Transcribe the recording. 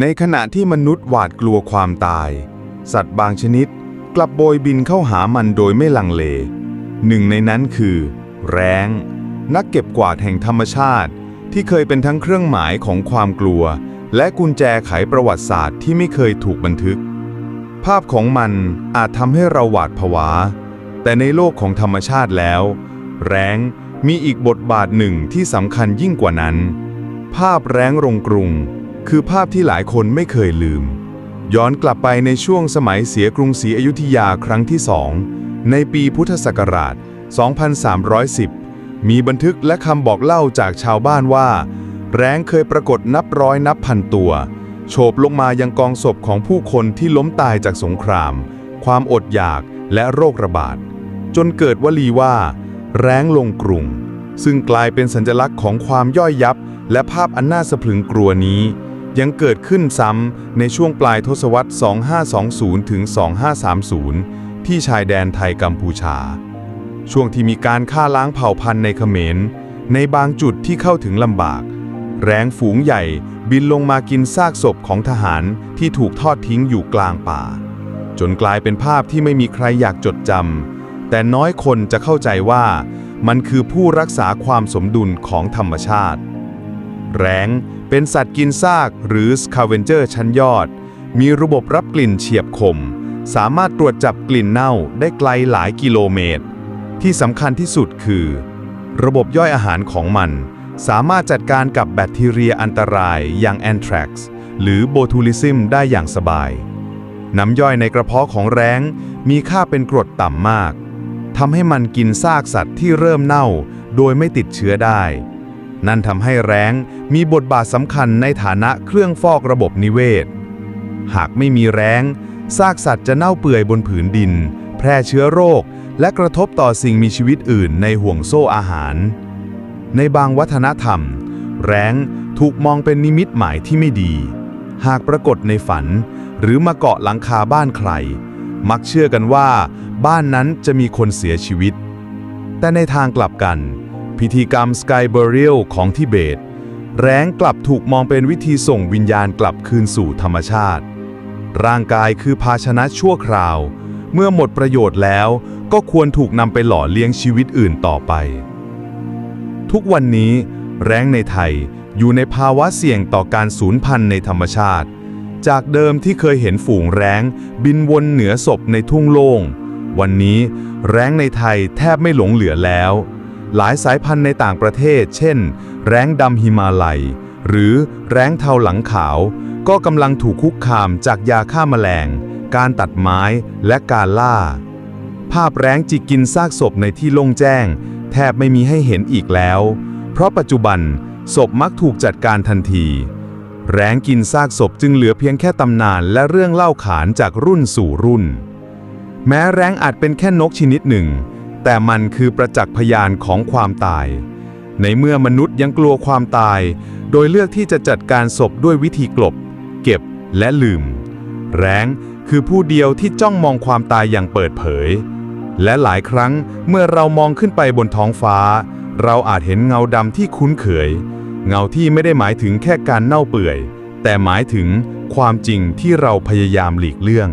ในขณะที่มนุษย์หวาดกลัวความตาย สัตว์บางชนิดกลับโบยบินเข้าหามันโดยไม่ลังเล หนึ่งในนั้นคือ แร้ง นักเก็บกวาดแห่งธรรมชาติ ที่เคยเป็นทั้งเครื่องหมายของความกลัว และกุญแจไขประวัติศาสตร์ที่ไม่เคยถูกบันทึก ภาพของมันอาจทำให้เราหวาดผวา แต่ในโลกของธรรมชาติแล้ว แร้งมีอีกบทบาทหนึ่งที่สำคัญยิ่งกว่านั้น ภาพแร้งรงกรุง คือภาพที่หลายคนไม่เคยลืม ย้อนกลับไปในช่วงสมัยเสียกรุงศรีอยุธยาครั้งที่สองในปีพุทธศักราช 2310 มีบันทึกและคำบอกเล่าจากชาวบ้านว่า แร้งเคยปรากฏนับร้อยนับพันตัว โฉบลงมายังกองศพของผู้คนที่ล้มตายจากสงคราม ความอดอยากและโรคระบาด จนเกิดวลีว่า แร้งลงกรุง ซึ่งกลายเป็นสัญลักษณ์ของความย่อยยับ และภาพอันน่าสะพรึงกลัวนี้ ยังเกิดขึ้นซ้ำในช่วงปลายทศวรรษ 2520 ถึง 2530 ที่ชายแดนไทยกัมพูชา ช่วงที่มีการฆ่าล้างเผ่าพันธุ์ในเขมร ในบางจุดที่เข้าถึงลำบาก แร้งฝูงใหญ่บินลงมากินซากศพของทหารที่ถูกทอดทิ้งอยู่กลางป่า จนกลายเป็นภาพที่ไม่มีใครอยากจดจำแต่น้อยคนจะเข้าใจว่ามันคือผู้รักษาความสมดุลของธรรมชาติ แร้ง เป็นสัตว์กินซากหรือสคาเวนเจอร์ชั้นยอด มีระบบรับกลิ่นเฉียบคม สามารถตรวจจับกลิ่นเน่าได้ไกลหลายกิโลเมตร ที่สำคัญที่สุดคือ ระบบย่อยอาหารของมัน สามารถจัดการกับแบคทีเรียอันตรายอย่างแอนทรักซ์หรือโบทูลิซึมได้อย่างสบาย น้ำย่อยในกระเพาะของแร้ง มีค่าเป็นกรดต่ำมากทำให้มันกินซากสัตว์ที่เริ่มเน่า โดยไม่ติดเชื้อได้ นั่นทำให้แร้งมีบทบาทสำคัญในฐานะเครื่องฟอกระบบนิเวศ หากไม่มีแร้งซากสัตว์จะเน่าเปื่อยบนผืนดิน แพร่เชื้อโรค และกระทบต่อสิ่งมีชีวิตอื่นในห่วงโซ่อาหาร ในบางวัฒนธรรม แร้งถูกมองเป็นนิมิตหมายที่ไม่ดี หากปรากฏในฝัน หรือมาเกาะหลังคาบ้านใคร มักเชื่อกันว่า บ้านนั้นจะมีคนเสียชีวิต แต่ในทางกลับกัน พิธีกรรมสกายเบริลของทิเบต แรงกลับถูกมองเป็นวิธีส่งวิญญาณกลับคืนสู่ธรรมชาติ ร่างกายคือภาชนะชั่วคราว เมื่อหมดประโยชน์แล้วก็ควรถูกนำไปหล่อเลี้ยงชีวิตอื่นต่อไป ทุกวันนี้ แรงในไทยอยู่ในภาวะเสี่ยงต่อการสูญพันธุ์ในธรรมชาติ จากเดิมที่เคยเห็นฝูงแร้ง บินวนเหนือศพในทุ่งโล่ง วันนี้แร้งในไทยแทบไม่หลงเหลือแล้ว หลายสายพันธุ์ในต่างประเทศ เช่น แร้งดำฮิมาลัย หรือแร้งเทาหลังขาว ก็กำลังถูกคุกคามจากยาฆ่าแมลง การตัดไม้และการล่า ภาพแร้งจิกกินซากศพในที่โล่งแจ้ง แทบไม่มีให้เห็นอีกแล้ว เพราะปัจจุบันศพมักถูกจัดการทันที แร้งกินซากศพจึงเหลือเพียงแค่ตำนานและเรื่องเล่าขานจากรุ่นสู่รุ่น แม้แร้งอาจเป็นแค่นกชนิดหนึ่ง แต่มันคือประจักษ์พยานของความตาย ในเมื่อมนุษย์ยังกลัวความตาย โดยเลือกที่จะจัดการศพด้วยวิธีกลบ เก็บและลืม แร้งคือผู้เดียวที่จ้องมองความตายอย่างเปิดเผย และหลายครั้งเมื่อเรามองขึ้นไปบนท้องฟ้า เราอาจเห็นเงาดำที่คุ้นเคย เงาที่ไม่ได้หมายถึงแค่การเน่าเปื่อย แต่หมายถึงความจริงที่เราพยายามหลีกเลี่ยง